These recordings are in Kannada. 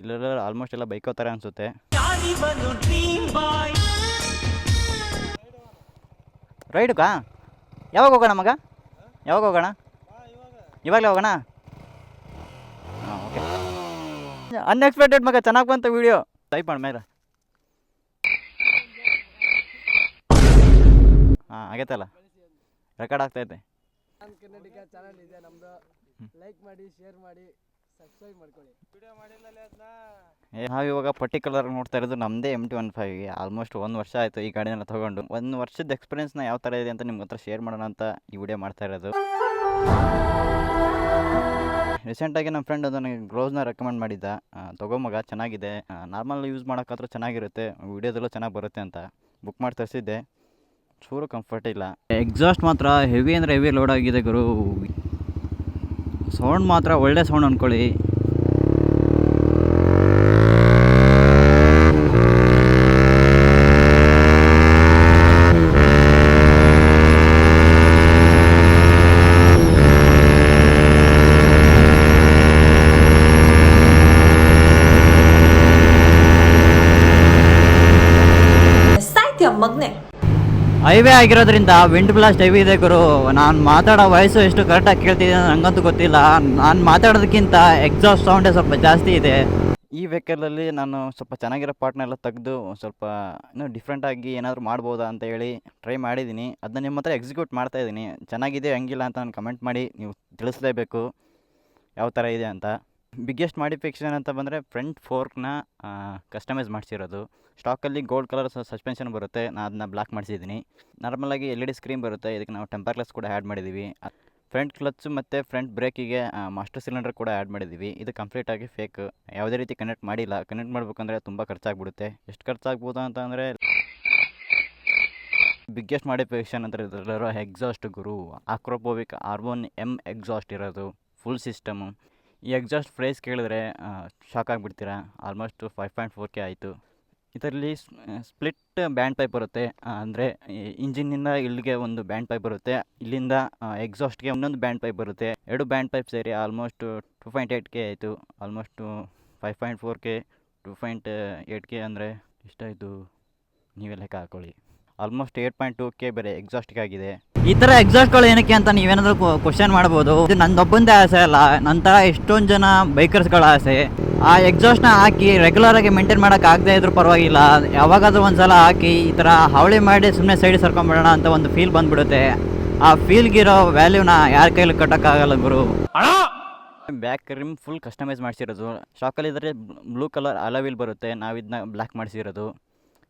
ಇಲ್ಲೆಲ್ಲ ಆಲ್ಮೋಸ್ಟ್ ಎಲ್ಲ ಬೈಕ್ ಹೋಗ್ತಾರೆ ಅನಿಸುತ್ತೆ. ರೈಡುಕಾ ಯಾವಾಗ ಹೋಗೋಣ ಮಗ? ಯಾವಾಗ ಹೋಗೋಣ? ಇವಾಗಲೇ ಹೋಗೋಣ? ಹಾಂ ಓಕೆ ಅನ್ಎಕ್ಸ್ಪೆಕ್ಟೆಡ್ ಮಗ ಚೆನ್ನಾಗಿ ಬಂತು ವೀಡಿಯೋ ಟೈಪ್ ಮಾಡಿ ಮೇಲೆ. ಹಾಂ ಆಗೈತಲ್ಲ? ರೆಕಾರ್ಡ್ ಆಗ್ತೈತೆ ನಾನು ಕನ್ನಡಿಗ ಚಾನಲ್ ಇದೆ ಲೈಕ್ ಮಾಡಿ ಶೇರ್ ಮಾಡಿ. ಸಬ್ಸ್ಕ್ರೈಬ್ ಮಾಡ್ಕೊಳ್ಳಿ ವಿಡಿಯೋ ಮಾಡಿಲ್ಲಲ್ಲ ಅದನ್ನ ಏ, ನಾವು ಇವಾಗ ಪರ್ಟಿಕ್ಯುಲರ್ ನೋಡ್ತಾ ಇರೋದು ನಮ್ಮದೇ ಎಂ ಟಿ ಒನ್ ಫೈವ್ಗೆ ಆಲ್ಮೋಸ್ಟ್ ಒಂದು ವರ್ಷ ಆಯಿತು ಈ ಗಾಡಿನೆಲ್ಲ ತೊಗೊಂಡು. ಒಂದು ವರ್ಷದ ಎಕ್ಸ್ಪೀರಿಯನ್ಸ್ನ ಯಾವ ಥರ ಇದೆ ಅಂತ ನಿಮ್ಗೆ ಹತ್ರ ಶೇರ್ ಮಾಡೋಣ ಅಂತ ಈ ವಿಡಿಯೋ ಮಾಡ್ತಾ ಇರೋದು. ರೀಸೆಂಟಾಗಿ ನಮ್ಮ ಫ್ರೆಂಡ್ ನನಗೆ ಗ್ಲೌಸ್ನ ರೆಕಮೆಂಡ್ ಮಾಡಿದ್ದ. ಮಗ ಚೆನ್ನಾಗಿದೆ. ನಾರ್ಮಲ್ ಯೂಸ್ ಮಾಡೋಕ್ಕಾದ್ರೂ ಚೆನ್ನಾಗಿರುತ್ತೆ. ವಿಡಿಯೋದಲ್ಲೂ ಚೆನ್ನಾಗಿ ಬರುತ್ತೆ ಅಂತ ಬುಕ್ ಮಾಡಿ ತರಿಸಿದ್ದೆ. ಚೂರು ಕಂಫರ್ಟ್ ಇಲ್ಲ. ಎಕ್ಸಾಸ್ಟ್ ಮಾತ್ರ ಹೆವಿ ಅಂದರೆ ಹೆವಿ ಲೋಡ್ ಆಗಿದೆ ಗುರು. ಸೌಂಡ್ ಮಾತ್ರ ಒಳ್ಳೆ ಸೌಂಡ್ ಅಂದ್ಕೊಳ್ಳಿ ಹೈವೇ ಆಗಿರೋದ್ರಿಂದ ವಿಂಡ್ ಬ್ಲಾಸ್ಟ್ ಹೆವಿ ಇದೆ ಗುರು. ನಾನು ಮಾತಾಡೋ ವಾಯ್ಸು ಎಷ್ಟು ಕರೆಕ್ಟಾಗಿ ಕೇಳ್ತಿದ್ದೀನಿ ನನಗಂತೂ ಗೊತ್ತಿಲ್ಲ. ನಾನು ಮಾತಾಡೋದಕ್ಕಿಂತ ಎಕ್ಸಾಸ್ಟ್ ಸೌಂಡೇ ಸ್ವಲ್ಪ ಜಾಸ್ತಿ ಇದೆ. ಈ ವೆಹಿಕಲಲ್ಲಿ ನಾನು ಸ್ವಲ್ಪ ಚೆನ್ನಾಗಿರೋ ಪಾರ್ಟ್ನೆಲ್ಲ ತೆಗೆದು ಸ್ವಲ್ಪ ಇನ್ನೂ ಡಿಫ್ರೆಂಟಾಗಿ ಏನಾದರೂ ಮಾಡ್ಬೋದಾ ಅಂತ ಹೇಳಿ ಟ್ರೈ ಮಾಡಿದ್ದೀನಿ. ಅದನ್ನ ನಿಮ್ಮ ಹತ್ರ ಎಕ್ಸಿಕ್ಯೂಟ್ ಮಾಡ್ತಾ ಇದ್ದೀನಿ. ಚೆನ್ನಾಗಿದೆ, ಹಂಗಿಲ್ಲ ಅಂತ ನಾನು ಕಮೆಂಟ್ ಮಾಡಿ ನೀವು ತಿಳಿಸ್ಲೇಬೇಕು. ಯಾವ ಥರ ಇದೆ ಅಂತ. ಬಿಗ್ಗೆಸ್ಟ್ ಮಾಡಿಫಿಕೇಷನ್ ಅಂತ ಬಂದರೆ ಫ್ರಂಟ್ ಫೋರ್ಕ್ನ ಕಸ್ಟಮೈಸ್ ಮಾಡಿಸಿರೋದು. ಸ್ಟಾಕಲ್ಲಿ ಗೋಲ್ಡ್ ಕಲರ್ ಸಸ್ಪೆನ್ಷನ್ ಬರುತ್ತೆ. ನಾನು ಅದನ್ನ ಬ್ಲಾಕ್ ಮಾಡಿಸಿದ್ದೀನಿ ನಾರ್ಮಲಾಗಿ ಎಲ್ ಇ ಡಿ ಸ್ಕ್ರೀನ್ ಬರುತ್ತೆ. ಇದಕ್ಕೆ ನಾವು ಟೆಂಪರ್ ಗ್ಲಾಸ್ ಕೂಡ ಆ್ಯಡ್ ಮಾಡಿದ್ದೀವಿ ಫ್ರಂಟ್ ಕ್ಲಚ್ ಮತ್ತು ಫ್ರಂಟ್ ಬ್ರೇಕಿಗೆ ಮಾಸ್ಟರ್ ಸಿಲಿಂಡರ್ ಕೂಡ ಆ್ಯಡ್ ಮಾಡಿದ್ದೀವಿ ಇದು ಕಂಪ್ಲೀಟಾಗಿ ಫೇಕ್ ಯಾವುದೇ ರೀತಿ ಕನೆಕ್ಟ್ ಮಾಡಿಲ್ಲ. ಕನೆಕ್ಟ್ ಮಾಡಬೇಕಂದ್ರೆ ತುಂಬ ಖರ್ಚಾಗ್ಬಿಡುತ್ತೆ. ಎಷ್ಟು ಖರ್ಚಾಗ್ಬೋದು ಅಂತಂದರೆ ಬಿಗ್ಗೆಸ್ಟ್ ಮಾಡಿಫಿಕೇಷನ್ ಅಂತ ಇದರಲ್ಲಿರೋ ಎಕ್ಸಾಸ್ಟ್ ಗುರು. ಆಕ್ರೋಪೋವಿಕ್ ಆರ್ಬೋನ್ ಎಂ ಎಕ್ಸಾಸ್ಟ್ ಇರೋದು. ಫುಲ್ ಸಿಸ್ಟಮು ಈ ಎಕ್ಸಾಸ್ಟ್ ಪ್ರೈಸ್ ಕೇಳಿದ್ರೆ shock ಆಗಿಬಿಡ್ತೀರಾ? Almost five point four K ಆಯಿತು. ಇದರಲ್ಲಿ ಸ್ಪ್ಲಿಟ್ ಬ್ಯಾಂಡ್ ಪೈಪ್ ಬರುತ್ತೆ. ಅಂದರೆ ಇಂಜಿನ್ನಿಂದ ಇಲ್ಲಿಗೆ ಒಂದು ಬ್ಯಾಂಡ್ ಪೈಪ್ ಬರುತ್ತೆ. ಇಲ್ಲಿಂದ ಎಕ್ಸಾಸ್ಟ್ಗೆ ಇನ್ನೊಂದು ಬ್ಯಾಂಡ್ ಪೈಪ್ ಬರುತ್ತೆ. ಎರಡು ಬ್ಯಾಂಡ್ ಪೈಪ್ ಸೇರಿ almost two point eight K ಆಯಿತು. Almost five point four K two point eight K ಅಂದರೆ ಎಷ್ಟಾಯಿತು ನೀವೇ ಲೆಕ್ಕ ಹಾಕೊಳ್ಳಿ. Almost eight point two K ಬೇರೆ ಎಕ್ಸಾಸ್ಟ್ಗಾಗಿದೆ ಈ ಥರ ಎಕ್ಸಾಸ್ಟ್ಗಳು ಏನಕ್ಕೆ ಅಂತ ನೀವೇನಾದರೂ ಕ್ವಶನ್ ಮಾಡ್ಬೋದು. ಇದು ನಂದೊಬ್ಬಂದೇ ಆಸೆ ಅಲ್ಲ ನಂತರ ಎಷ್ಟೊಂದು ಜನ ಬೈಕರ್ಸ್ಗಳ ಆಸೆ. ಆ ಎಕ್ಸಾಸ್ಟ್ನ ಹಾಕಿ ರೆಗ್ಯುಲರ್ ಆಗಿ ಮೇಂಟೈನ್ ಮಾಡೋಕೆ ಆಗದೆ ಇದ್ರೂ ಪರವಾಗಿಲ್ಲ. ಯಾವಾಗಾದರೂ ಒಂದು ಸಲ ಹಾಕಿ ಈ ಥರ ಹಾವಳಿ ಮಾಡಿ ಸುಮ್ಮನೆ ಸೈಡ್ ಸರ್ಕೊಂಡ್ಬಿಡೋಣ ಅಂತ ಒಂದು ಫೀಲ್ ಬಂದ್ಬಿಡುತ್ತೆ. ಆ ಫೀಲ್ಗಿರೋ ವ್ಯಾಲ್ಯೂನ ಯಾರ ಕೈಲಿ ಕಟ್ಟೋಕ್ಕಾಗಲ್ಲ ಗುರು. ಬ್ಯಾಕ್ ರಿಮ್ ಫುಲ್ ಕಸ್ಟಮೈಸ್ ಮಾಡಿಸಿರೋದು. ಶಾಕಲ್ಲಿದ್ದರೆ ಬ್ಲೂ ಕಲರ್ ಅಲವಿಲ್ ಬರುತ್ತೆ. ನಾವು ಇದನ್ನ ಬ್ಲ್ಯಾಕ್ ಮಾಡಿಸಿರೋದು.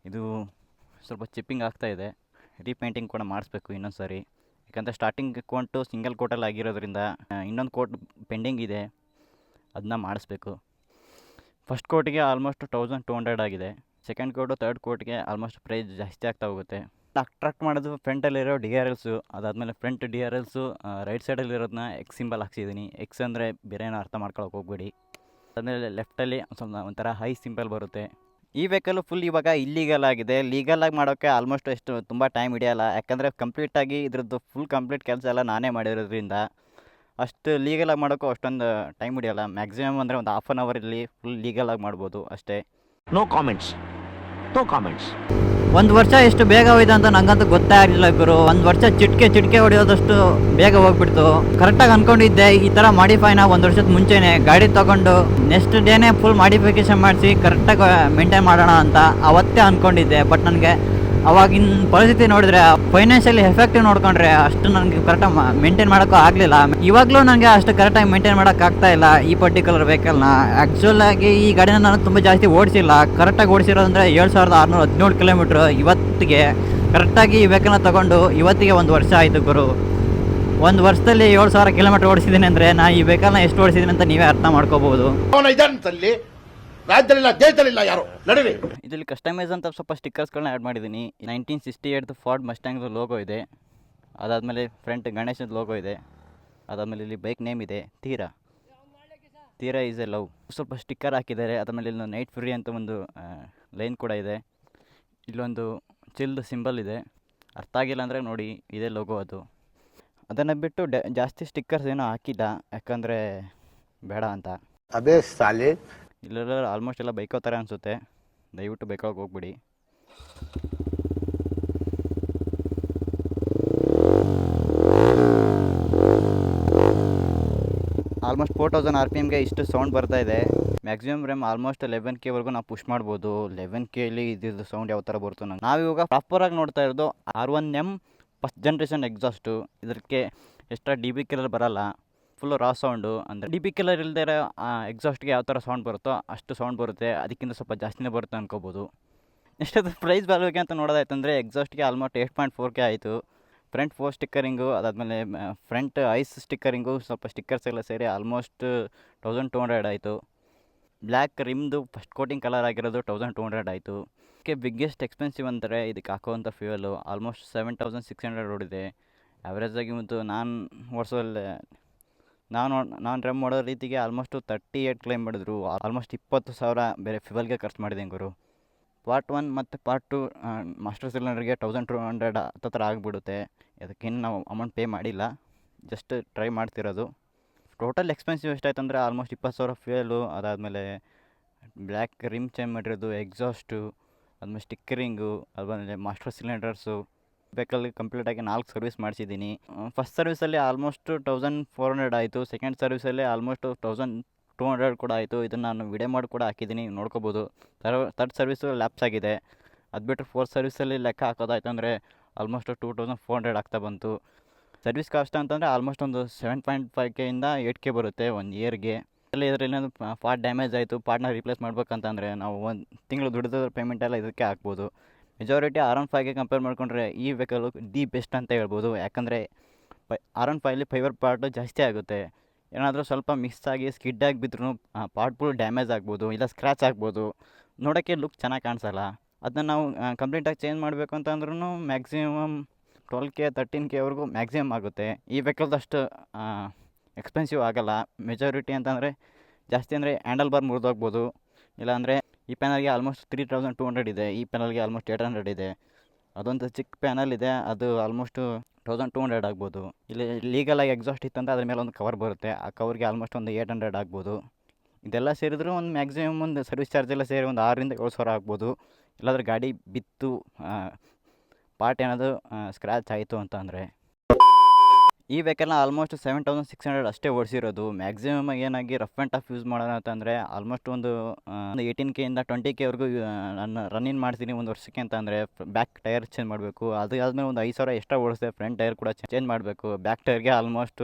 ಇದು ಸ್ವಲ್ಪ ಚಿಪ್ಪಿಂಗ್ ಆಗ್ತಾ ಇದೆ. ರೀಪೇಂಟಿಂಗ್ ಕೂಡ ಮಾಡಿಸ್ಬೇಕು ಇನ್ನೊಂದು ಸಾರಿ ಯಾಕಂದರೆ ಸ್ಟಾರ್ಟಿಂಗ್ ಕೋಟು ಸಿಂಗಲ್ ಕೋಟಲ್ಲಿ ಆಗಿರೋದ್ರಿಂದ ಇನ್ನೊಂದು ಕೋಟ್ ಪೆಂಡಿಂಗ್ ಇದೆ. ಅದನ್ನ ಮಾಡಿಸ್ಬೇಕು. ಫಸ್ಟ್ ಕೋಟಿಗೆ ಆಲ್ಮೋಸ್ಟ್ ತೌಸಂಡ್ ಟು ಹಂಡ್ರೆಡ್ ಆಗಿದೆ. ಸೆಕೆಂಡ್ ಕೋಟು ತರ್ಡ್ ಕೋಟ್ಗೆ ಆಲ್ಮೋಸ್ಟ್ ಪ್ರೈಸ್ ಜಾಸ್ತಿ ಆಗ್ತಾ ಹೋಗುತ್ತೆ. ಅಟ್ರಾಕ್ಟ್ ಮಾಡೋದು ಫ್ರಂಟಲ್ಲಿರೋ ಡಿ ಆರ್ ಎಲ್ಸು ಅದಾದಮೇಲೆ front D R Ls right ಸೈಡಲ್ಲಿರೋದನ್ನ X symbol ಹಾಕ್ಸಿದ್ದೀನಿ. ಎಕ್ಸ್ ಅಂದರೆ ಬೇರೆ ಏನೋ ಅರ್ಥ ಮಾಡ್ಕೊಳಕ್ಕೆ ಹೋಗ್ಬೇಡಿ. ಅದಾದಮೇಲೆ ಲೆಫ್ಟಲ್ಲಿ ಸ್ವಲ್ಪ ಒಂಥರ ಹೈ ಸಿಂಬಲ್ ಬರುತ್ತೆ. ಈ ವೆಹಿಕಲ್ ಫುಲ್ ಇವಾಗ ಇಲ್ಲೀಗಲ್ ಆಗಿದೆ. ಲೀಗಲಾಗಿ ಮಾಡೋಕೆ ಆಲ್ಮೋಸ್ಟ್ ಎಷ್ಟು ತುಂಬ ಟೈಮ್ ಹಿಡಿಯಲ್ಲ. ಯಾಕಂದರೆ ಕಂಪ್ಲೀಟಾಗಿ ಇದ್ರದ್ದು ಫುಲ್ ಕಂಪ್ಲೀಟ್ ಕೆಲಸ ಎಲ್ಲ ನಾನೇ ಮಾಡಿರೋದ್ರಿಂದ ಅಷ್ಟು ಲೀಗಲಾಗಿ ಮಾಡೋಕ್ಕೂ ಅಷ್ಟೊಂದು ಟೈಮ್ ಹಿಡಿಯಲ್ಲ. ಮ್ಯಾಕ್ಸಿಮಮ್ ಅಂದರೆ ಒಂದು ಹಾಫ್ ಆನ್ ಇಲ್ಲಿ ಫುಲ್ ಲೀಗಲಾಗಿ ಮಾಡ್ಬೋದು ಅಷ್ಟೇ. No comments no comments. ಒಂದು ವರ್ಷ ಎಷ್ಟು ಬೇಗ ಹೋಯ್ತು ಅಂತ ನಂಗಂತೂ ಗೊತ್ತೇ ಆಗಲಿಲ್ಲ ಗುರು ಒಂದು ವರ್ಷ ಚಿಟಿಕೆ ಚಿಟಿಕೆ ಹೊಡೆಯೋದಷ್ಟು ಬೇಗ ಹೋಗ್ಬಿಡ್ತು. ಕರೆಕ್ಟಾಗಿ ಅನ್ಕೊಂಡಿದ್ದೆ, ಈ ಥರ ಮಾಡಿಫೈನ ಒಂದು ವರ್ಷದ ಮುಂಚೆನೆ ಗಾಡಿ ತಗೊಂಡು ನೆಕ್ಸ್ಟ್ ಡೇನೇ ಫುಲ್ ಮಾಡಿಫಿಕೇಶನ್ ಮಾಡಿಸಿ ಕರೆಕ್ಟಾಗಿ ಮೇಂಟೈನ್ ಮಾಡೋಣ ಅಂತ ಅವತ್ತೇ ಅಂದ್ಕೊಂಡಿದ್ದೆ ಬಟ್ ನನಗೆ ಅವಾಗಿನ ಪರಿಸ್ಥಿತಿ ನೋಡಿದ್ರೆ ಫೈನಾನ್ಷಿಯಲಿ ಎಫೆಕ್ಟ್ ನೋಡ್ಕೊಂಡ್ರೆ ಅಷ್ಟು ನನಗೆ ಕರೆಕ್ಟಾಗಿ ಮೇಂಟೈನ್ ಮಾಡೋಕ್ಕೂ ಆಗಲಿಲ್ಲ. ಇವಾಗಲೂ ನನಗೆ ಅಷ್ಟು ಕರೆಕ್ಟಾಗಿ ಮೇಂಟೈನ್ ಮಾಡೋಕ್ಕಾಗ್ತಾ ಇಲ್ಲ ಈ ಪರ್ಟಿಕ್ಯುಲರ್ ವೆಹಿಕಲ್ನ ಆ್ಯಕ್ಚುಲಾಗಿ ಈ ಗಾಡಿನ ನಾನು ತುಂಬ ಜಾಸ್ತಿ ಓಡಿಸಿಲ್ಲ. ಕರೆಕ್ಟಾಗಿ ಓಡಿಸಿರೋದಂದ್ರೆ ಏಳು ಸಾವಿರದ ಆರುನೂರ ಹದಿನೇಳು ಕಿಲೋಮೀಟ್ರ್ ಇವತ್ತಿಗೆ ಕರೆಕ್ಟಾಗಿ ಈ ವೆಹಿಕಲ್ನ ತಗೊಂಡು ಇವತ್ತಿಗೆ ಒಂದು ವರ್ಷ ಆಯಿತು ಗುರು. ಒಂದು ವರ್ಷದಲ್ಲಿ ಏಳು ಸಾವಿರ ಕಿಲೋಮೀಟ್ರ್ ಓಡಿಸಿದ್ದೀನಿ ಅಂದರೆ ನಾನು ಈ ವೆಹಿಕಲ್ನ ಎಷ್ಟು ಓಡಿಸಿದ್ದೀನಿ ಅಂತ ನೀವೇ ಅರ್ಥ ಇದಂತಲ್ಲಿ ರಾಜ್ಯದಲ್ಲಿಲ್ಲ ದೇಶದಲ್ಲಿಲ್ಲ ಯಾರು? ನಡೀರಿ ಇದರಲ್ಲಿ ಕಸ್ಟಮೈಸ್ ಅಂತ ಸ್ವಲ್ಪ ಸ್ಟಿಕ್ಕರ್ಸ್ಗಳನ್ನ ಆ್ಯಡ್ ಮಾಡಿದ್ದೀನಿ ನೈನ್ಟೀನ್ ಸಿಕ್ಸ್ಟಿ ಏಟ್ ಫಾರ್ಡ್ ಮಸ್ಟ್ಯಾಂಗ್ದು ಲೋಗೋ ಇದೆ. ಅದಾದಮೇಲೆ ಫ್ರಂಟ್ ಗಣೇಶದ ಲೋಗೋ ಇದೆ. ಅದಾದಮೇಲೆ ಇಲ್ಲಿ ಬೈಕ್ ನೇಮ್ ಇದೆ. ತೀರಾ. ತೀರಾ ಈಸ್ ಎ ಲವ್ ಸ್ವಲ್ಪ ಸ್ಟಿಕ್ಕರ್ ಹಾಕಿದ್ದಾರೆ. ಅದಾದಮೇಲೆ ಇಲ್ಲಿ ನೈಟ್ ಫ್ರೀ ಅಂತ ಒಂದು ಲೈನ್ ಕೂಡ ಇದೆ. ಇಲ್ಲೊಂದು ಚಿಲ್ಡ್ ಸಿಂಬಲ್ ಇದೆ. ಅರ್ಥ ಆಗಿಲ್ಲ ಅಂದರೆ ನೋಡಿ ಇದೇ ಲೋಗೋ ಅದು. ಅದನ್ನು ಬಿಟ್ಟು ಡ ಜಾಸ್ತಿ ಸ್ಟಿಕ್ಕರ್ಸ್ ಏನೂ ಹಾಕಿಲ್ಲ. ಯಾಕಂದರೆ ಬೇಡ ಅಂತ. ಅದೇ ಸಾಲೆ ಇಲ್ಲೆಲ್ಲ ಆಲ್ಮೋಸ್ಟ್ ಎಲ್ಲ ಬೈಕ್ ಥರ ಅನಿಸುತ್ತೆ. ದಯವಿಟ್ಟು ಬೈಕೊಳಗೆ ಹೋಗ್ಬಿಡಿ. Almost four thousand R P ಎಮ್ಗೆ ಇಷ್ಟು ಸೌಂಡ್ ಬರ್ತಾ ಇದೆ. ಮ್ಯಾಕ್ಸಿಮಮ್ ರ್ಯಾಮ್ ಆಲ್ಮೋಸ್ಟ್ ಲೆವೆನ್ ಕೆವರೆಗೂ ನಾವು ಪುಷ್ ಮಾಡ್ಬೋದು. ಲೆವೆನ್ ಕೆಲಿ ಇದ್ದಿದ್ದು ಸೌಂಡ್ ಯಾವ ಥರ ಬರುತ್ತೋ ನಾವು ನಾವಿವಾಗ ಪ್ರಾಪರಾಗಿ ನೋಡ್ತಾ ಇರೋದು R one M first generation exhaust ಇದಕ್ಕೆ ಎಕ್ಸ್ಟ್ರಾ ಡಿ ಬಿ ಕಿಲ್ಲರ್ ಬರಲ್ಲ. ಫುಲ್ಲು ರಾ ಸೌಂಡು ಅಂದರೆ ಡಿ ಪಿ ಕಿಲ್ಲರ್ ಇಲ್ಲದೆ ಎಕ್ಸಾಸ್ಟ್ಗೆ ಯಾವ ಥರ ಸೌಂಡ್ ಬರುತ್ತೋ ಅಷ್ಟು ಸೌಂಡ್ ಬರುತ್ತೆ. ಅದಕ್ಕಿಂತ ಸ್ವಲ್ಪ ಜಾಸ್ತಿನೇ ಬರುತ್ತೆ ಅನ್ಕೋಬೋದು. ನೆಕ್ಸ್ಟ್ ಅದು ಪ್ರೈಸ್ ವ್ಯಾಲ್ಯೂಗೆ ಅಂತ ನೋಡೋದಾಯ್ತಂದರೆ ಎಕ್ಸಾಸ್ಟ್ಗೆ almost eight point four K ಆಯಿತು. ಫ್ರಂಟ್ ಫೋರ್ ಸ್ಟಿಕ್ಕರಿಂಗು ಅದಾದಮೇಲೆ ಫ್ರಂಟ್ ಐಸ್ ಸ್ಟಿಕ್ಕರಿಂಗು ಸ್ವಲ್ಪ ಸ್ಟಿಕ್ಕರ್ಸ್ ಎಲ್ಲ ಸೇರಿ ಆಲ್ಮೋಸ್ಟ್ ತೌಸಂಡ್ ಟು ಹಂಡ್ರೆಡ್ ಆಯಿತು. ಬ್ಲ್ಯಾಕ್ ರಿಮ್ದು ಫಸ್ಟ್ ಕೋಟಿಂಗ್ ಕಲರ್ ಆಗಿರೋದು ತೌಸಂಡ್ ಟು ಹಂಡ್ರೆಡ್ ಆಯಿತು. ಇದಕ್ಕೆ ಬಿಗ್ಗೆಸ್ಟ್ ಎಕ್ಸ್ಪೆನ್ಸಿವ್ ಅಂತಾರೆ ಇದಕ್ಕೆ ಹಾಕೋವಂಥ fuel almost seven thousand six hundred ಓಡಿದೆ ಆ್ಯಾವ್ರೇಜಾಗಿ ಮತ್ತು ನಾನು ಓಡಿಸೋಲ್ಲೇ ನಾನು ನಾನು ರಮ್ ಮಾಡೋ ರೀತಿಗೆ ಆಲ್ಮೋಸ್ಟು ತರ್ಟಿ ಏಯ್ಟ್ ಕ್ಲೈಮ್ ಮಾಡಿದ್ರು ಆಲ್ಮೋಸ್ಟ್ ಇಪ್ಪತ್ತು ಸಾವಿರ ಬೇರೆ ಫ್ಯೂವಲ್ಗೆ ಖರ್ಚು ಮಾಡಿದೆ ಗುರು. ಪಾರ್ಟ್ ಒನ್ ಮತ್ತು ಪಾರ್ಟ್ ಟು ಮಾಸ್ಟರ್ ಸಿಲಿಂಡರ್ಗೆ ತೌಸಂಡ್ ಟು ಹಂಡ್ರೆಡ್ ಹತ್ತತ್ರ ಆಗಿಬಿಡುತ್ತೆ. ಅದಕ್ಕೇನು ನಾವು ಅಮೌಂಟ್ ಪೇ ಮಾಡಿಲ್ಲ. ಜಸ್ಟ್ ಟ್ರೈ ಮಾಡ್ತಿರೋದು. ಟೋಟಲ್ ಎಕ್ಸ್ಪೆನ್ಸಿವ್ ಎಷ್ಟಾಯ್ತು ಅಂದರೆ ಆಲ್ಮೋಸ್ಟ್ ಇಪ್ಪತ್ತು ಸಾವಿರ ಫ್ಯೂಯಲು ಅದಾದಮೇಲೆ ಬ್ಲ್ಯಾಕ್ ರಿಮ್ ಚೇಂಜ್ ಮಾಡಿರೋದು ಎಕ್ಸಾಸ್ಟು ಆದ್ಮೇಲೆ ಸ್ಟಿಕ್ಕರಿಂಗು ಅದಾದಮೇಲೆ ಮಾಸ್ಟರ್ ಸಿಲಿಂಡರ್ಸು ಬೇಕಲ್ಲಿ ಕಂಪ್ಲೀಟಾಗಿ ನಾಲ್ಕು ಸರ್ವಿಸ್ ಮಾಡಿಸಿದ್ದೀನಿ. ಫಸ್ಟ್ ಸರ್ವಿಸಲ್ಲಿ ಆಲ್ಮೋಸ್ಟ್ ತೌಸಂಡ್ ಫೋರ್ ಹಂಡ್ರೆಡ್ ಆಯಿತು. ಸೆಕೆಂಡ್ ಸರ್ವಿಸಲ್ಲಿ ಆಲ್ಮೋಸ್ಟ್ ತೌಸಂಡ್ ಟೂ ಹಂಡ್ರೆಡ್ ಕೂಡ ಆಯಿತು. ಇದನ್ನು ನಾನು ವಿಡಿಯೋ ಮಾಡಿ ಕೂಡ ಹಾಕಿದ್ದೀನಿ, ನೋಡ್ಕೋಬೋದು. ತರ್ ತರ್ಡ್ ಸರ್ವಿಸು ಲ್ಯಾಪ್ಸ್ ಆಗಿದೆ. ಅದು ಬಿಟ್ಟರೆ ಫೋರ್ತ್ ಸರ್ವಿಸಲ್ಲಿ ಲೆಕ್ಕ ಹಾಕೋದಾಯ್ತು ಅಂದರೆ almost two thousand four hundred ಆಗ್ತಾ ಬಂತು. ಸರ್ವಿಸ್ ಕಾಸ್ಟ್ ಅಂತಂದರೆ ಆಲ್ಮೋಸ್ಟ್ ಒಂದು ಸೆವೆನ್ ಪಾಯಿಂಟ್ ಫೈವ್ ಕೆಯಿಂದ ಏಟ್ ಕೆ ಬರುತ್ತೆ ಒಂದು ಇಯರ್ಗೆ ಅಲ್ಲಿ ಇದರಲ್ಲಿ ಏನಾದರೂ ಪಾರ್ಟ್ ಡ್ಯಾಮೇಜ್ ಆಯಿತು. ಪಾರ್ಟ್ನ ರಿಪ್ಲೇಸ್ ಮಾಡ್ಬೇಕಂತಂದರೆ ನಾವು ಒಂದು ತಿಂಗಳು ದುಡಿದ ಪೇಮೆಂಟ್ ಎಲ್ಲ ಇದಕ್ಕೆ ಹಾಕ್ಬೋದು. ಮೆಜಾರಿಟಿ ಆರ್ ಒನ್ ಫೈವ್ಗೆ ಕಂಪೇರ್ ಮಾಡಿಕೊಂಡ್ರೆ ಈ ವೆಹಿಕಲ್ ದಿ ಬೆಸ್ಟ್ ಅಂತ ಹೇಳ್ಬೋದು. ಯಾಕಂದರೆ ಪೈ ಆರ್ ಒನ್ ಫೈವಲ್ಲಿ ಫೈವರ್ ಪಾರ್ಟು ಜಾಸ್ತಿ ಆಗುತ್ತೆ. ಏನಾದರೂ ಸ್ವಲ್ಪ ಮಿಸ್ ಆಗಿ ಸ್ಕಿಡ್ ಆಗಿ ಬಿದ್ರೂ ಪಾರ್ಟ್ ಫುಲ್ ಡ್ಯಾಮೇಜ್ ಆಗ್ಬೋದು, ಇಲ್ಲ ಸ್ಕ್ರ್ಯಾಚ್ ಆಗ್ಬೋದು. ನೋಡೋಕ್ಕೆ ಲುಕ್ ಚೆನ್ನಾಗಿ ಕಾಣಿಸಲ್ಲ. ಅದನ್ನ ನಾವು ಕಂಪ್ಲೀಟಾಗಿ ಚೇಂಜ್ ಮಾಡಬೇಕು ಅಂತಂದ್ರೂ ಮ್ಯಾಕ್ಸಿಮಮ್ ಟ್ವೆಲ್ ಕೆ ತರ್ಟೀನ್ ಕೆವರೆಗೂ ಮ್ಯಾಕ್ಸಿಮಮ್ ಆಗುತ್ತೆ. ಈ ವೆಹಿಕಲ್ದಷ್ಟು ಎಕ್ಸ್ಪೆನ್ಸಿವ್ ಆಗೋಲ್ಲ. ಮೆಜಾರಿಟಿ ಅಂತಂದರೆ ಜಾಸ್ತಿ ಅಂದರೆ ಹ್ಯಾಂಡಲ್ ಬಾರ್ ಮುರಿದೋಗ್ಬೋದು ಇಲ್ಲಾಂದರೆ ಈ ಪ್ಯಾನಲ್ಗೆ almost three thousand two hundred ಇದೆ, ಈ ಪ್ಯಾನಲ್ಗೆ ಆಲ್ಮೋಸ್ಟ್ ಏಟ್ ಹಂಡ್ರೆಡ್ ಇದೆ. ಅದೊಂದು ಚಿಕ್ಕ ಪ್ಯಾನಲ್ ಇದೆ, ಅದು ಆಲ್ಮೋಸ್ಟು ತೌಸಂಡ್ ಟೂ ಹಂಡ್ರೆಡ್ ಆಗ್ಬೋದು. ಇಲ್ಲಿ ಲೀಗಲಾಗಿ ಎಕ್ಸಾಸ್ಟ್ ಇತ್ತಂತ ಅದ್ರ ಮೇಲೆ ಒಂದು ಕವರ್ ಬರುತ್ತೆ, ಆ ಕವರ್ಗೆ ಆಲ್ಮೋಸ್ಟ್ ಒಂದು ಏಟ್ ಹಂಡ್ರೆಡ್ ಆಗ್ಬೋದು. ಇದೆಲ್ಲ ಸೇರಿದ್ರು ಒಂದು ಮ್ಯಾಕ್ಸಿಮಮ್ ಒಂದು ಸರ್ವಿಸ್ ಚಾರ್ಜ್ ಎಲ್ಲ ಸೇರಿ ಒಂದು ಆರರಿಂದ ಏಳು ಸಾವಿರ ಆಗ್ಬೋದು. ಇಲ್ಲಾಂದ್ರೆ ಗಾಡಿ ಬಿತ್ತು ಪಾರ್ಟ್ ಏನಾದರೂ ಸ್ಕ್ರ್ಯಾಚ್ ಆಯಿತು ಅಂತ ಅಂದರೆ ಈ ವೆಹಿಕಲ್ನ almost seven thousand six hundred ಅಷ್ಟೇ ಓಡಿಸಿರೋದು. ಮ್ಯಾಕ್ಸಿಮಮ್ ಏನಾಗಿ ರಫ್ ಆ್ಯಂಡ್ ಟಫ್ ಯೂಸ್ ಮಾಡೋಣ ಅಂತಂದರೆ ಆಲ್ಮೋಸ್ಟ್ ಒಂದು ಒಂದು ಏಯ್ಟೀನ್ ಇಂದ ಟ್ವೆಂಟಿ ಕೆವರೆಗೂ ನಾನು ರನ್ನಿಂಗ್ ಮಾಡ್ತೀನಿ ಒಂದು ವರ್ಷಕ್ಕೆ ಅಂತ ಅಂದರೆ ಬ್ಯಾಕ್ ಟೈರ್ ಚೇಂಜ್ ಮಾಡಬೇಕು. ಅದು ಆದಮೇಲೆ ಒಂದು ಐದು ಸಾವಿರ ಎಕ್ಸ್ಟ್ರಾ ಓಡಿಸಿದೆ ಫ್ರಂಟ್ ಟೈರ್ ಕೂಡ ಚೇಂಜ್ ಮಾಡಬೇಕು. ಬ್ಯಾಕ್ ಟೈರ್ಗೆ ಆಲ್ಮೋಸ್ಟ್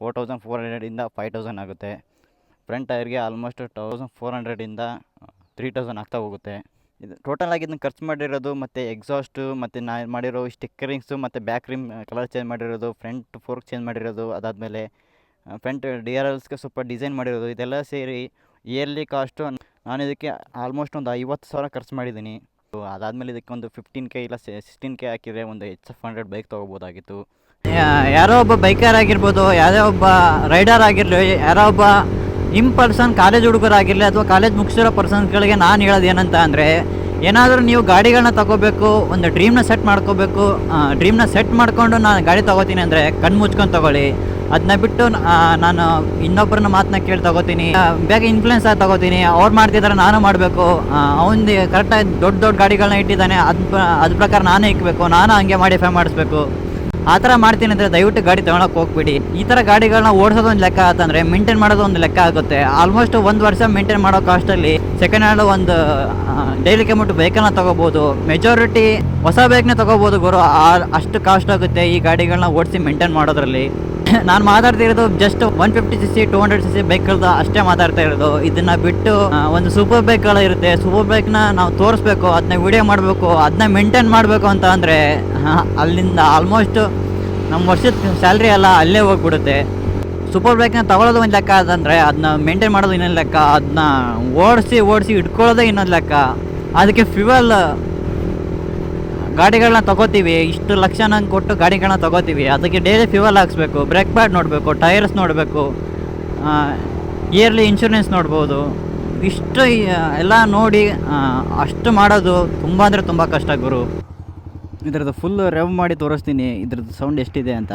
ಫೋರ್ ತೌಸಂಡ್ ಫೋರ್ ಹಂಡ್ರೆಡಿಂದ ಫೈವ್ ತೌಸಂಡ್ ಆಗುತ್ತೆ. ಫ್ರಂಟ್ ಟೈರ್ಗೆ ಆಲ್ಮೋಸ್ಟ್ ತೌಸಂಡ್ ಫೋರ್ ಹಂಡ್ರೆಡಿಂದ ತ್ರೀ ತೌಸಂಡ್ ಆಗ್ತಾ ಹೋಗುತ್ತೆ. ಇದು ಟೋಟಲ್ ಆಗಿ ಇದನ್ನ ಖರ್ಚು ಮಾಡಿರೋದು ಮತ್ತು ಎಕ್ಸಾಸ್ಟು ಮತ್ತು ನಾ ಮಾಡಿರೋ ಸ್ಟಿಕ್ಕರಿಂಗ್ಸು ಮತ್ತು ಬ್ಯಾಕ್ ರಿಮ್ ಕಲರ್ ಚೇಂಜ್ ಮಾಡಿರೋದು ಫ್ರಂಟ್ ಫೋರ್ಕ್ ಚೇಂಜ್ ಮಾಡಿರೋದು, ಅದಾದಮೇಲೆ ಫ್ರಂಟ್ ಡಿ ಆರ್ ಎಲ್ಸ್ಗೆ ಸ್ವಲ್ಪ ಡಿಸೈನ್ ಮಾಡಿರೋದು, ಇದೆಲ್ಲ ಸೇರಿ ಇಯರ್ಲಿ ಕಾಸ್ಟು ನಾನು ಇದಕ್ಕೆ ಆಲ್ಮೋಸ್ಟ್ ಒಂದು ಐವತ್ತು ಸಾವಿರ ಖರ್ಚು ಮಾಡಿದ್ದೀನಿ. ಅದಾದಮೇಲೆ ಇದಕ್ಕೆ ಒಂದು ಫಿಫ್ಟೀನ್ ಕೆ ಇಲ್ಲ ಸಿಕ್ಸ್ಟೀನ್ ಕೆ ಹಾಕಿದರೆ ಒಂದು ಎಚ್ ಎಫ್ ಹಂಡ್ರೆಡ್ ಬೈಕ್ ತೊಗೋಬೋದಾಗಿತ್ತು. ಯಾರೋ ಒಬ್ಬ ಬೈಕರ್ ಆಗಿರ್ಬೋದು ಯಾವುದೇ ಒಬ್ಬ ರೈಡರ್ ಆಗಿರಲಿ, ಯಾರೋ ಒಬ್ಬ ಇನ್ ಪರ್ಸನ್ ಕಾಲೇಜ್ ಹುಡುಗರಾಗಿರಲಿ ಅಥವಾ ಕಾಲೇಜ್ ಮುಗಿಸಿರೋ ಪರ್ಸನ್ಸ್ಗಳಿಗೆ ನಾನು ಹೇಳೋದು ಏನಂತ ಅಂದರೆ, ಏನಾದರೂ ನೀವು ಗಾಡಿಗಳನ್ನ ತಗೋಬೇಕು, ಒಂದು ಡ್ರೀಮ್ನ ಸೆಟ್ ಮಾಡ್ಕೋಬೇಕು ಡ್ರೀಮ್ನ ಸೆಟ್ ಮಾಡಿಕೊಂಡು ನಾನು ಗಾಡಿ ತೊಗೋತೀನಿ ಅಂದರೆ ಕಣ್ಣು ಮುಚ್ಕೊಂಡು ತೊಗೊಳ್ಳಿ. ಅದನ್ನ ಬಿಟ್ಟು ನಾನು ಇನ್ನೊಬ್ಬರನ್ನ ಮಾತನ್ನ ಕೇಳಿ ತಗೋತೀನಿ. ಬೇಗ ಇನ್ಫ್ಲೂಯೆನ್ಸ್ ಆಗಿ ತಗೋತೀನಿ. ಅವ್ರು ಮಾಡ್ತಿದ್ದಾರೆ ನಾನು ಮಾಡಬೇಕು. ಅವನು ಕರೆಕ್ಟಾಗಿ ದೊಡ್ಡ ದೊಡ್ಡ ಗಾಡಿಗಳನ್ನ ಇಟ್ಟಿದ್ದಾನೆ, ಅದು ಅದ್ರ ಪ್ರಕಾರ ನಾನೇ ಇಕ್ಕಬೇಕು ನಾನು ಹಂಗೆ ಮಾಡಿಫೈ ಮಾಡಿಸ್ಬೇಕು. ಆ ಥರ ಮಾಡ್ತೀನಿ ಅಂದರೆ ದಯವಿಟ್ಟು ಗಾಡಿ ತಗೊಳಕ್ಕೆ ಹೋಗ್ಬಿಡಿ. ಈ ಥರ ಗಾಡಿಗಳನ್ನ ಓಡಿಸೋದು ಒಂದು ಲೆಕ್ಕ ಆತಂದರೆ ಮೇಂಟೈನ್ ಮಾಡೋದು ಒಂದು ಲೆಕ್ಕ ಆಗುತ್ತೆ. ಆಲ್ಮೋಸ್ಟ್ ಒಂದು ವರ್ಷ ಮೇಂಟೈನ್ ಮಾಡೋ ಕಾಸ್ಟಲ್ಲಿ ಸೆಕೆಂಡ್ ಹ್ಯಾಂಡ್ ಒಂದು ಡೈಲಿ ಕಿಲೋಮೀಟ್ರ್ ಬೈಕನ್ನು ತೊಗೋಬೋದು. ಮೆಜಾರಿಟಿ ಹೊಸ ಬೈಕ್ನ ತೊಗೋಬೋದು ಗುರು. ಅಷ್ಟು ಕಾಸ್ಟ್ ಆಗುತ್ತೆ ಈ ಗಾಡಿಗಳನ್ನ ಓಡಿಸಿ ಮೇಂಟೈನ್ ಮಾಡೋದ್ರಲ್ಲಿ. ನಾನು ಮಾತಾಡ್ತಾ ಇರೋದು just one fifty C C two hundred C C ಬೈಕ್ಗಳದ್ದು ಅಷ್ಟೇ ಮಾತಾಡ್ತಾ ಇರೋದು. ಇದನ್ನ ಬಿಟ್ಟು ಒಂದು ಸೂಪರ್ ಬೈಕ್ಗಳು ಇರುತ್ತೆ. ಸೂಪರ್ ಬೈಕ್ನ ನಾವು ತೋರಿಸ್ಬೇಕು ಅದನ್ನ ವಿಡಿಯೋ ಮಾಡಬೇಕು ಅದನ್ನ ಮೇಂಟೈನ್ ಮಾಡಬೇಕು ಅಂತ ಅಂದರೆ ಅಲ್ಲಿಂದ ಆಲ್ಮೋಸ್ಟ್ ನಮ್ಮ ವರ್ಷದ ಸ್ಯಾಲ್ರಿ ಎಲ್ಲ ಅಲ್ಲೇ ಹೋಗ್ಬಿಡುತ್ತೆ. ಸೂಪರ್ ಬೈಕ್ನ ತಗೊಳ್ಳೋದು ಒಂದು ಲೆಕ್ಕ, ಅದಂದರೆ ಅದನ್ನ ಮೇಂಟೈನ್ ಮಾಡೋದು ಇನ್ನೊಂದು ಲೆಕ್ಕ ಅದನ್ನ ಓಡಿಸಿ ಓಡಿಸಿ ಇಟ್ಕೊಳ್ಳೋದೇ ಇನ್ನೊಂದು ಲೆಕ್ಕ. ಅದಕ್ಕೆ ಫ್ಯೂಯಲ್ ಗಾಡಿಗಳನ್ನ ತಗೋತೀವಿ, ಇಷ್ಟು ಲಕ್ಷ ನಂಗೆ ಕೊಟ್ಟು ಗಾಡಿಗಳನ್ನ ತಗೋತೀವಿ. ಅದಕ್ಕೆ ಡೈಲಿ ಫ್ಯೂವಲ್ ಹಾಕ್ಸ್ಬೇಕು ಬ್ರೇಕ್ ಪ್ಯಾಡ್ ನೋಡಬೇಕು ಟೈರ್ಸ್ ನೋಡಬೇಕು ಇಯರ್ಲಿ ಇನ್ಶೂರೆನ್ಸ್ ನೋಡ್ಬೋದು. ಇಷ್ಟು ಎಲ್ಲ ನೋಡಿ ಅಷ್ಟು ಮಾಡೋದು ತುಂಬ ಅಂದರೆ ತುಂಬ ಕಷ್ಟ ಗುರು. ಇದ್ರದ್ದು ಫುಲ್ ರೆವ್ ಮಾಡಿ ತೋರಿಸ್ತೀನಿ, ಇದ್ರದ್ದು ಸೌಂಡ್ ಎಷ್ಟಿದೆ ಅಂತ.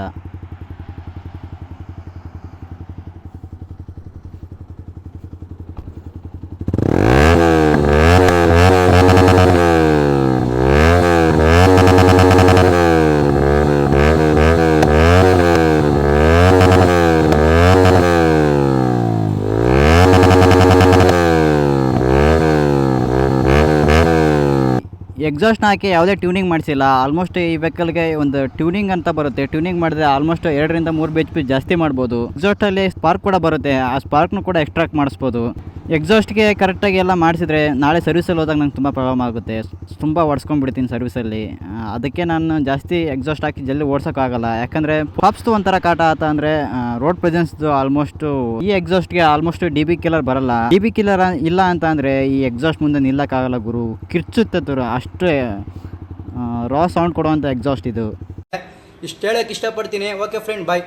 ಎಕ್ಸಾಸ್ಟ್ನ ಹಾಕಿ ಯಾವುದೇ ಟ್ಯೂನಿಂಗ್ ಮಾಡಿಸಿಲ್ಲ. ಆಲ್ಮೋಸ್ಟ್ ಈ ವೆಹಿಕಲ್ಗೆ ಒಂದು ಟ್ಯೂನಿಂಗ್ ಅಂತ ಬರುತ್ತೆ. ಟ್ಯೂನಿಂಗ್ ಮಾಡಿದ್ರೆ ಆಲ್ಮೋಸ್ಟ್ ಎರಡರಿಂದ ಮೂರು ಬಿ ಎಚ್ ಪಿ ಜಾಸ್ತಿ ಮಾಡ್ಬೋದು. ಎಕ್ಸಾಸ್ಟಲ್ಲಿ ಸ್ಪಾರ್ಕ್ ಕೂಡ ಬರುತ್ತೆ. ಆ ಸ್ಪಾರ್ಕ್ನು ಕೂಡ ಎಕ್ಸ್ಟ್ರಾಕ್ಟ್ ಮಾಡಿಸ್ಬೋದು. ಎಕ್ಸಾಸ್ಟ್ಗೆ ಕರೆಕ್ಟಾಗಿ ಎಲ್ಲ ಮಾಡಿಸಿದ್ರೆ ನಾಳೆ ಸರ್ವಿಸಲ್ಲಿ ಹೋದಾಗ ನಂಗೆ ತುಂಬ ಪ್ರಾಬ್ಲಮ್ ಆಗುತ್ತೆ. ತುಂಬ ಓಡಿಸ್ಕೊಂಡ್ಬಿಡ್ತೀನಿ ಸರ್ವಿಸಲ್ಲಿ ಅದಕ್ಕೆ ನಾನು ಜಾಸ್ತಿ ಎಕ್ಸಾಸ್ಟ್ ಹಾಕಿ ಜಲ್ದಿ ಓಡ್ಸೋಕ್ಕಾಗಲ್ಲ. ಯಾಕಂದರೆ ಪಾಪ್ಸ್ದು ಒಂಥರ ಕಾಟ ಆತ ಅಂದರೆ ರೋಡ್ ಪ್ರೆಸೆನ್ಸ್ದು ಆಲ್ಮೋಸ್ಟು ಈ ಎಕ್ಸಾಸ್ಟ್ಗೆ ಆಲ್ಮೋಸ್ಟ್ ಡಿ ಬಿ ಕಿಲ್ಲರ್ ಬರಲ್ಲ. ಡಿ ಬಿ ಕಿಲ್ಲರ್ ಇಲ್ಲ ಅಂತ ಅಂದರೆ ಈ ಎಕ್ಸಾಸ್ಟ್ ಮುಂದೆ ನಿಲ್ಲಕ್ಕಾಗಲ್ಲ ಗುರು. ಕಿರ್ಚುತ್ತೆ ತುರು. ಅಷ್ಟೇ ರಾ ಸೌಂಡ್ ಕೊಡುವಂಥ ಎಕ್ಸಾಸ್ಟ್ ಇದು. ಇಷ್ಟು ಹೇಳೋಕ್ಕೆ ಇಷ್ಟಪಡ್ತೀನಿ. Okay friend bye